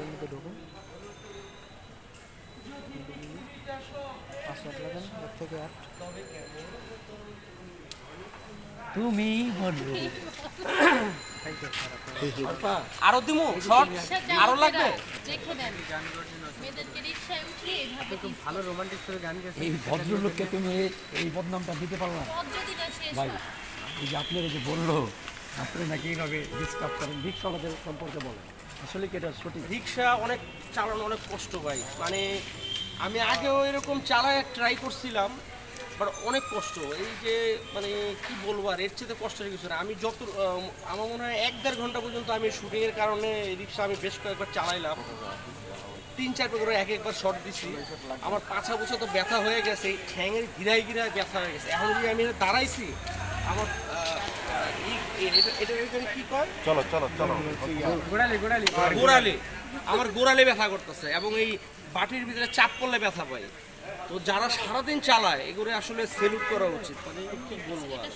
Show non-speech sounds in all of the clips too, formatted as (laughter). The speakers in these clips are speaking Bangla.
ভিতরের মধ্যে ঢুকুন তুমি আরও দিমু শর্ট? আরও লাগবে? ভালো রোমান্টিক গেছে এই ভদ্রলোককে তুমি এই বদনামটা দিতে পারো না। ভাই এই যে আপনার যে বলল আপনি নাকি এইভাবে ডিস্টার্ব করেন? রিক্সাওয়ালাদের সম্পর্কে বলেন। আসলে কি এটা সঠিক? রিক্সা অনেক চালানো অনেক কষ্ট ভাই। মানে আমি আগেও এরকম চালায় ট্রাই করছিলাম বাট অনেক কষ্ট। এই যে মানে কি বলব আর, এর চেয়ে কষ্টের কিছু না। আমি যত আমার মনে হয় এক দেড় ঘণ্টা পর্যন্ত আমি শুটিংয়ের কারণে রিক্সা আমি বেশ কয়েকবার চালাইলাম। তিন চার করে এক একবার শর্ট দিছি। আমার পাছা বুছা তো ব্যথা হয়ে গেছে, ঠ্যাঙের গিরায় গিরায় ব্যথা হয়ে গেছে। এখন যদি আমি দাঁড়াইছি, আমার গোড়ালি গোড়ালি। গোড়ালে। আমার গোড়ালে ব্যথা করতেছে এবং এই বাটির ভিতরে চাপ পড়লে ব্যথা পাই। তো যারা সারাদিন চালায় এগুলো আসলে সেলুট করা উচিত। মানে কি বলব আর?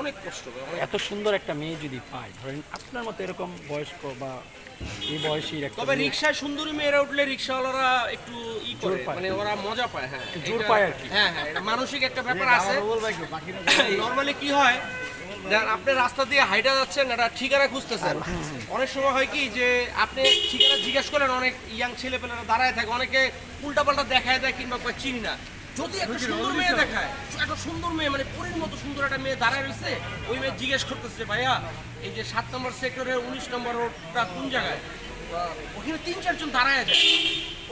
অনেক কষ্ট এত সুন্দর একটা মেয়ে যদি পায় ধরেন আপনার মতো এরকম বয়স্ক বা এই বয়সী একটা তবে রিক্সায় সুন্দরী মেয়েরা উঠলে রিক্সাওয়ালারা একটু ই করে মানে ওরা মজা পায় হ্যাঁ। জোর পায় আর কি। হ্যাঁ হ্যাঁ এটা মানসিক একটা ব্যাপার আছে। নর্মালি (coughs) কি হয় আপনি রাস্তা দিয়ে হাইটা যাচ্ছেন একটা ঠিকানা খুঁজতেছেন। অনেক সময় হয় কি যে আপনি ঠিকানা জিজ্ঞেস করেন অনেক ইয়াং ছেলে পেলেরা দাঁড়ায় থাকে অনেকে উল্টাপাল্টা দেখায় দেয় কিংবা কয় চিনি না। যদি একটা সুন্দর মেয়ে দেখায় একটা সুন্দর মেয়ে মানে পরীর মতো সুন্দর একটা মেয়ে দাঁড়ায় রয়েছে ওই মেয়ে জিজ্ঞেস করতেছে ভাইয়া এই যে সাত নম্বর সেক্টরের উনিশ নম্বর রোডটা কোন জায়গায়? ওখানে তিন চারজন দাঁড়ায় আছে।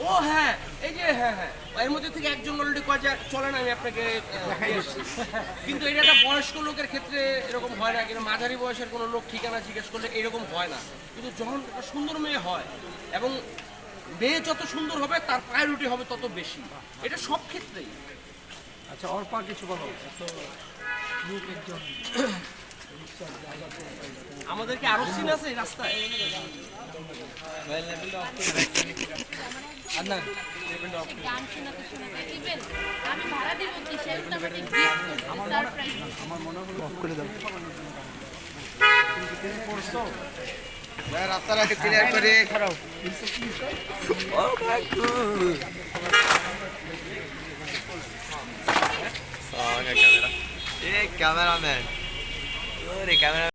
ও হ্যাঁ এই যে হ্যাঁ হ্যাঁ এর মধ্যে থেকে একজন অলরেডি কয় যে চলেন আমি আপনাকে দেখাই কিন্তু এটা একটা বয়স্ক লোকের ক্ষেত্রে এরকম হয় না কিন্তু মাঝারি বয়সের কোনো লোক ঠিকানা জিজ্ঞেস করলে এরকম হয় না। কিন্তু যখন একটা সুন্দর মেয়ে হয় এবং মেয়ে যত সুন্দর হবে তার প্রায়োরিটি হবে তত বেশি। এটা সব ক্ষেত্রেই। আচ্ছা অর্পা কিছু বলো। আমাদের কি আরও সিন আছে রাস্তায়? গান শোনাতে শোনাতে দিবেন আমি ভাড়া দিব কি সেটা আমাকে গিফট করতে সারপ্রাইজ রাস্তাটা একটু ক্লিয়ার করে ক্যামেরাম্যান। ওরে ক্যামেরা